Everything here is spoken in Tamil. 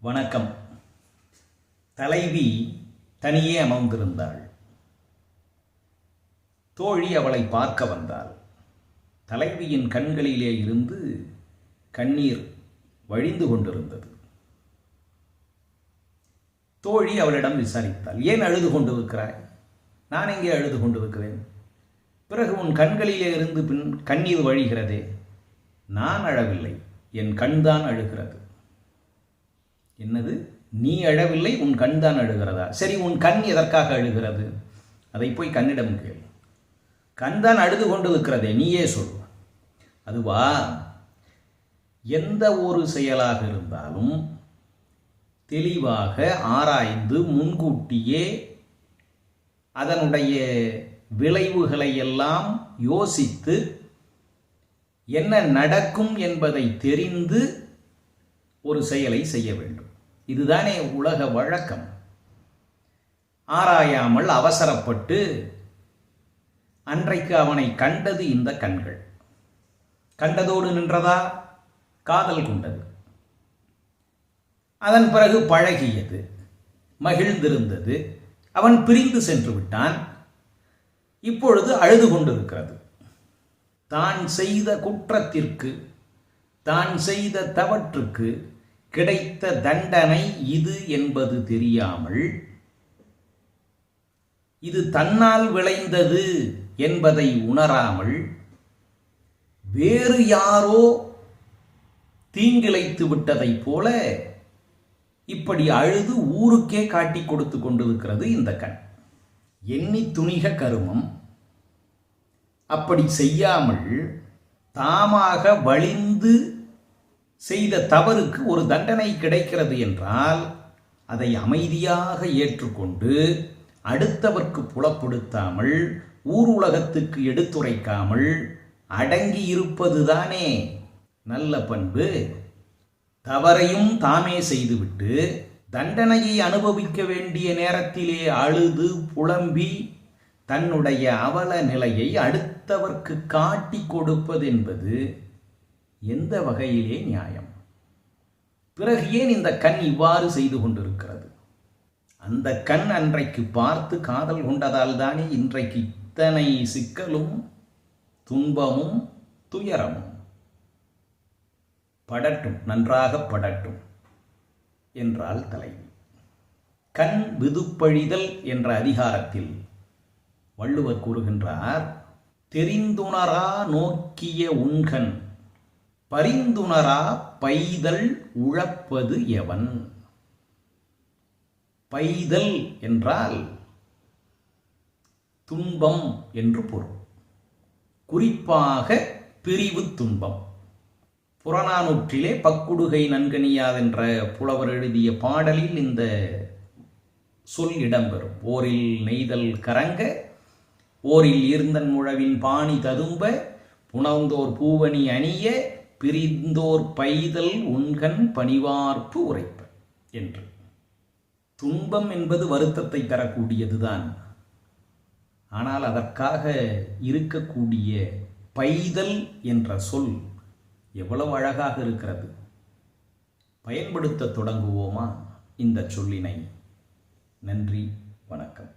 வணக்கம். தலைவி தனியே அமர்ந்திருந்தாள். தோழி அவளை பார்க்க வந்தாள். தலைவியின் கண்களிலே இருந்து கண்ணீர் வழிந்து கொண்டிருந்தது. தோழி அவளிடம் விசாரித்தாள் ஏன் அழுது கொண்டிருக்கிறாய்? நான் எங்கே அழுது கொண்டிருக்கிறேன்? பிறகு உன் கண்களிலே இருந்து பின் கண்ணீர் வழிகிறதே. நான் அழவில்லை என் கண்தான் அழுகிறது. என்னது? நீ அழவில்லை உன் கண் தான் அழுகிறதா? சரி உன் கண் எதற்காக அழுகிறது? அதை போய் கண்ணிடம் கேள். கண் தான் அழுது கொண்டு இருக்கிறதே நீயே சொல். அதுவா? எந்த ஒரு செயலாக இருந்தாலும் தெளிவாக ஆராய்ந்து முன்கூட்டியே அதனுடைய விளைவுகளை எல்லாம் யோசித்து என்ன நடக்கும் என்பதை தெரிந்து ஒரு செயலை செய்ய வேண்டும். இதுதானே உலக வழக்கம். ஆராயாமல் அவசரப்பட்டு அன்றைக்கு அவனை கண்டது இந்த கண்கள். கண்டதோடு நின்றதா? காதல் கொண்டது. அதன் பிறகு பழகியது. மகிழ்ந்திருந்தது. அவன் பிரிந்து சென்று விட்டான். இப்பொழுது அழுது கொண்டிருக்கிறது. தான் செய்த குற்றத்திற்கு தான் செய்த தவற்றுக்கு கிடைத்த தண்டனை இது என்பது தெரியாமல் இது தன்னால் விளைந்தது என்பதை உணராமல் வேறு யாரோ தீங்கிழைத்து விட்டதைப் போல இப்படி அழுது ஊருக்கே காட்டி கொடுத்து கொண்டிருக்கிறது இந்த கண். எண்ணி துணிக கருமம். அப்படி செய்யாமல் தாமாக வழிந்து செய்த தவறுக்கு ஒரு தண்டனை கிடைக்கிறது என்றால் அதை அமைதியாக ஏற்றுக்கொண்டு அடுத்தவர்க்கு புலப்படுத்தாமல் ஊர் உலகத்துக்கு எடுத்துரைக்காமல் அடங்கி இருப்பதுதானே நல்ல பண்பு. தவறையும் தாமே செய்துவிட்டு தண்டனையை அனுபவிக்க வேண்டிய நேரத்திலே அழுது புலம்பி தன்னுடைய அவல நிலையை அடுத்தவர்க்கு காட்டி கொடுப்பது என்பது எந்த வகையிலே நியாயம்? பிறகு ஏன் இந்த கண் இவ்வாறு செய்து கொண்டிருக்கிறது? அந்த கண் அன்றைக்கு பார்த்து காதல் கொண்டதால் தானே இன்றைக்கு இத்தனை சிக்கலும் துன்பமும் துயரமும். படட்டும் நன்றாக படட்டும் என்றால் தலைவி. கண் விதுப்பழிதல் என்ற அதிகாரத்தில் வள்ளுவர் கூறுகின்றார் தெரிந்துணரா நோக்கிய உண்கண். பரிந்துணரா பைதல் உழப்பது எவன்? பைதல் என்றால் துன்பம் என்று பொருள். குறிப்பாக பிரிவு துன்பம். புறநானூற்றிலே பக்குடுகை நன்கனியாதென்ற புலவர் எழுதிய பாடலில் இந்த சொல் இடம்பெறும். ஓரில் நெய்தல் கரங்க ஓரில் ஈர்ந்தன் முழவின் பாணி ததும்ப புணர்ந்தோர் பூவணி அணிய பிரிந்தோர் பைதல் உண்கண் பணிவார்ப்பு உரைப்ப என்று. துன்பம் என்பது வருத்தத்தை தரக்கூடியதுதான். ஆனால் அதற்காக இருக்கக்கூடிய பைதல் என்ற சொல் எவ்வளவு அழகாக இருக்கிறது. பயன்படுத்த தொடங்குவோமா இந்த சொல்லினை? நன்றி வணக்கம்.